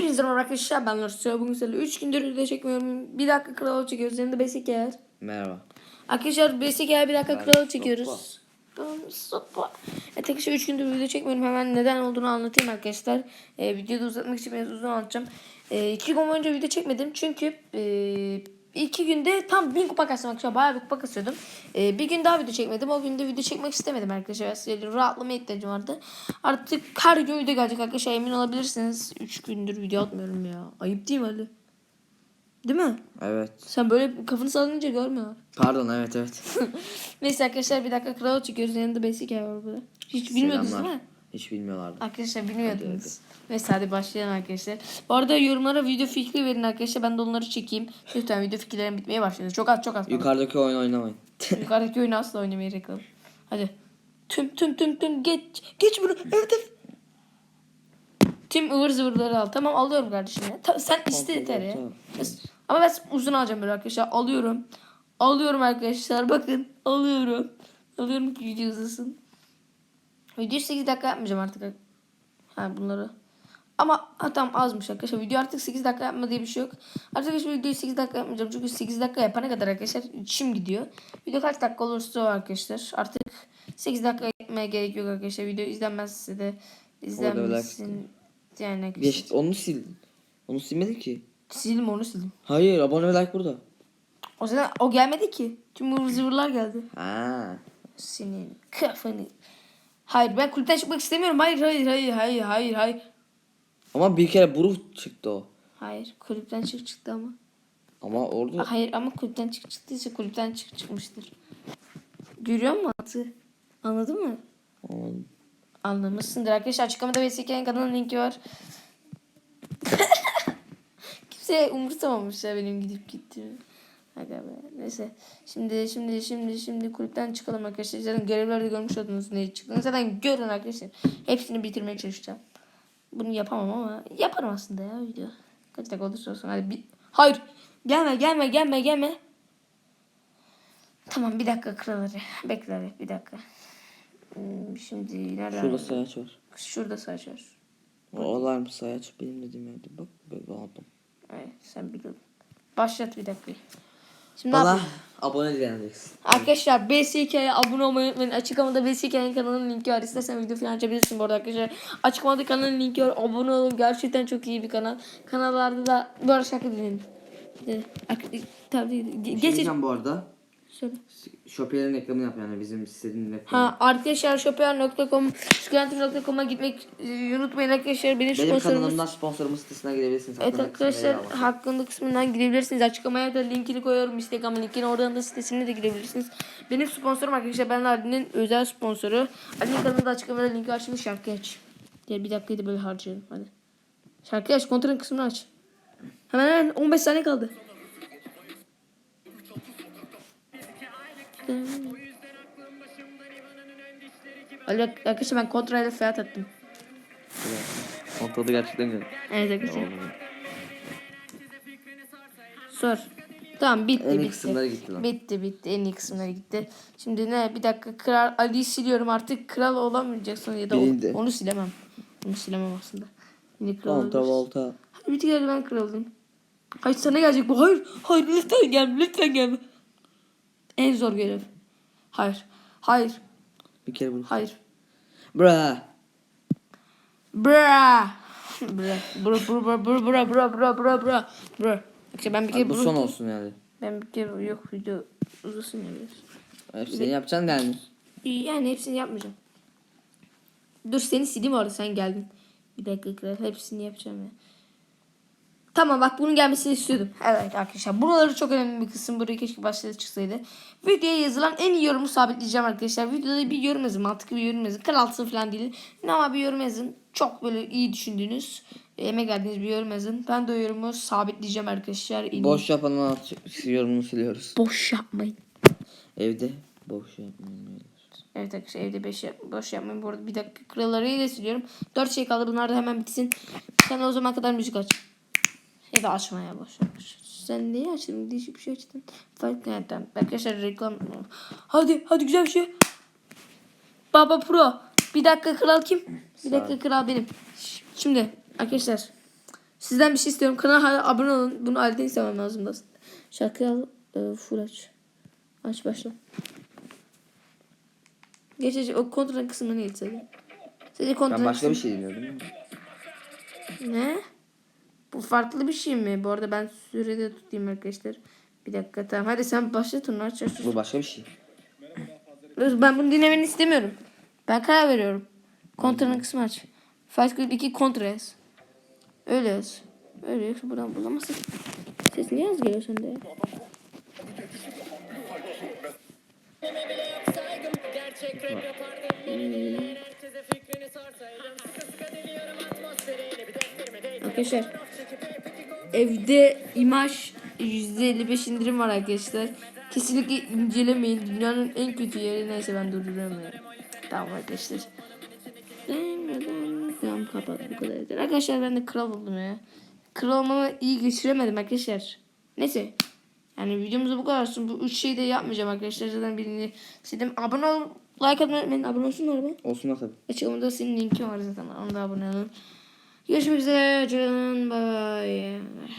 Hepinize merhaba arkadaşlar ben Lorsu. Bugün sizlerle 3 gündür video çekmiyorum. Bir dakika kralı çekiyoruz. Yanında Besik yer. Merhaba. Arkadaşlar Besik yer bir dakika Ben kralı çekiyoruz. Sopa. Evet arkadaşlar 3 gündür video çekmiyorum. Hemen neden olduğunu anlatayım arkadaşlar. Ee, videoyu da uzatmak için biraz uzun anlatacağım. 2 gün boyunca video çekmedim. Çünkü e, iki günde tam 1000 kupa kasmak için bayağı bir kupa kasıyordum. Ee, bir gün daha video çekmedim. O gün de video çekmek istemedim arkadaşlar. Size rahatlama ihtiyacım vardı. Artık her gün video gelecek arkadaşlar. Emin olabilirsiniz. 3 gündür video atmıyorum ya. Ayıp değil mi Ali? Değil mi? Evet. Sen böyle kafanı sallayınca görmüyor. Pardon evet evet. Neyse arkadaşlar bir dakika kralı çıkıyoruz. Yanında yer var burada. Hiç bilmiyordunuz Selamlar. değil mi? Hiç bilmiyorlardı. Arkadaşlar bilmiyordunuz. Neyse hadi başlayalım arkadaşlar. Bu arada yorumlara video fikri verin arkadaşlar. Ben de onları çekeyim. Lütfen video fikirlerim bitmeye başladı. Çok az çok az. Yukarıdaki oyun oynamayın. Yukarıdaki oyunu asla oynamaya gerek yok. Hadi. Tüm tüm tüm tüm geç. Geç bunu. Evet evet. Tüm ıvır zıvırları al. Tamam alıyorum kardeşim ya. Ta- sen iste yeter ya. Ama ben uzun alacağım böyle arkadaşlar. Alıyorum. Alıyorum arkadaşlar. Bakın. Alıyorum. Alıyorum ki video uzasın. Video 8 dakika yapmayacağım artık. Ha bunları. Ama ha, tamam azmış arkadaşlar. Video artık 8 dakika yapma diye bir şey yok. Artık arkadaşlar videoyu 8 dakika yapmayacağım. Çünkü 8 dakika yapana kadar arkadaşlar içim gidiyor. Video kaç dakika olursa o arkadaşlar. Artık 8 dakika yapmaya gerek yok arkadaşlar. Video izlenmezse de izlenmesin. Yani arkadaşlar. Geç, onu sil. Onu silmedi ki. Sildim onu sildim. Hayır abone ve like burada. O zaman o gelmedi ki. Tüm ıvır zıvırlar geldi. Ha. Senin kafanı. Hayır ben kulüpten çıkmak istemiyorum. Hayır hayır hayır hayır hayır hayır. Ama bir kere buru çıktı o. Hayır kulüpten çık çıktı ama. Ama orada Hayır ama kulüpten çık çıktıysa kulüpten çık çıkmıştır. Görüyor musun atı? Anladın mı? Anladım. Anlamışsındır arkadaşlar. Açıklamada VSK'nin kanalının linki var. Kimse umursamamış ya benim gidip gittiğimi. Aga be. Neyse. Şimdi şimdi şimdi şimdi kulüpten çıkalım arkadaşlar. Zaten görevlerde görmüş oldunuz ne çıktığını. Zaten görün arkadaşlar. Hepsini bitirmeye çalışacağım. Bunu yapamam ama yaparım aslında ya video. Kaç dakika olursa olsun. Hadi bir... Hayır. Gelme gelme gelme gelme. Tamam bir dakika kraları. Bekle bir dakika. Hmm, Şimdi nereden? Şurada sayaç var. Şurada saç var. O alarm sayaç benim dediğim yerde. Bak böyle aldım. Evet, sen biliyordun. Başlat bir dakika. Şimdi Bana yapayım? abone dileneceksin. Arkadaşlar BSK'ye abone olmayı unutmayın. Açıklamada BSK'nin kanalının linki var. İstersen video falan açabilirsin bu arada arkadaşlar. Açıklamada kanalın linki var. Abone olun. Gerçekten çok iyi bir kanal. Kanallarda da böyle şarkı dinleyin. Ee, Tabii. şey Geç. bu arada. Söyle. Shopier'in reklamını yap yani bizim istediğin reklamı. Ha arkadaşlar shopper.com Squantum.com'a gitmek e, unutmayın arkadaşlar. Benim, Benim sponsorumuz. kanalımdan sponsorumuz sitesine gidebilirsiniz. Evet arkadaşlar hakkında kısmından girebilirsiniz. Açıklamaya da linkini koyuyorum. Instagram linkini oradan da sitesine de girebilirsiniz. Benim sponsorum arkadaşlar ben Ali'nin özel sponsoru. Ali'nin kanalında açıklamada linki. Şimdi şarkı aç. Diğer bir dakikayı da böyle harcayalım hadi. Şarkı aç. Kontrol kısmını aç. Hemen hemen 15 saniye kaldı. Arkadaşlar ben kontrol fiyat attım. Kontrolü gerçekten güzel. Evet arkadaşlar. Sor. Tamam bitti En iyi bitti. kısımları gitti lan. Bitti bitti en iyi kısımları gitti. Şimdi ne bir dakika kral Ali'yi siliyorum artık kral olamayacaksın ya da Değildi. onu silemem. Onu silemem aslında. Yine kral Volta volta. Hadi bir kere ben kral olayım. Hayır sana gelecek bu. Hayır. Hayır lütfen gelme lütfen gelme. En zor görev. Hayır. Hayır. Bir kere vur. Hayır. Bra. Bra. Bra. Bra bra bra bra bra bra bra bra bra bra. İşte ben bir kere Bu bunu- son olsun yani. Ben bir kere yok video uzasın ya biraz. Hepsini yapacaksın yani. Yani hepsini yapmayacağım. Dur seni sileyim orada sen geldin. Bir dakika kral hepsini yapacağım ya. Tamam bak bunun gelmesini istiyordum. Evet arkadaşlar buraları çok önemli bir kısım. Buraya keşke başta çıksaydı. Videoya yazılan en iyi yorumu sabitleyeceğim arkadaşlar. Videoda bir yorum yazın. Mantıklı bir yorum yazın. Kralsın falan değil. Ne ama bir yorum yazın. Çok böyle iyi düşündüğünüz, emek verdiğiniz bir yorum yazın. Ben de o yorumu sabitleyeceğim arkadaşlar. En Boş yapanın yorumunu siliyoruz. Boş yapmayın. Evde boş yapmayın. Evet arkadaşlar evde beş yap boş yapmayın. Bu arada bir dakika kralları ile siliyorum. Dört şey kaldı. Bunlar da hemen bitsin. Sen o zaman kadar müzik aç. Da açmaya ver. Sen neyi açtın? Değişik bir şey açtın. Fark nereden? Arkadaşlar reklam. Hadi hadi güzel bir şey. Baba Pro. Bir dakika kral kim? Bir dakika kral benim. Şimdi arkadaşlar Sizden bir şey istiyorum. Kanala abone olun. Bunu aileden istemem lazım da. Şarkıyı al. E, full aç. Aç başla. Geç. O kontrol kısmına ne geçseydi? Sadece kontrol Ben başka bir kısmı- şey dinliyordum. Ne? Bu farklı bir şey mi? Bu arada ben sürede tutayım arkadaşlar. Bir dakika tamam. Hadi sen başla turnu aç aç. Bu başka bir şey. Ben bunu dinlemeni istemiyorum. Ben karar veriyorum. Kontranın kısmı aç. Fight Club 2 kontra yaz. Öyle yaz. Öyle yoksa buradan bulamazsın. Ses niye az geliyor sende ya? Gerçek rap yapardım yeni herkese fikrini sorsaydım Sıkı sıkı deliyorum atmosferiyle bir defterime değil Arkadaşlar evde imaj %55 indirim var arkadaşlar. Kesinlikle incelemeyin. Dünyanın en kötü yeri neyse ben durduruyorum ya. Tamam arkadaşlar. Tamam kapat bu kadar yeter. Arkadaşlar ben de kral oldum ya. Kral olmamı iyi geçiremedim arkadaşlar. Neyse. Yani videomuzda bu kadar olsun. Bu üç şeyi de yapmayacağım arkadaşlar. Zaten birini istedim. Abone olun. Like atmayı unutmayın. Abone olsunlar mı? Olsunlar tabii. Açıklamada senin linkin var zaten. Onu da abone olun. Görüşmek üzere. Hoşçakalın. Bye bye.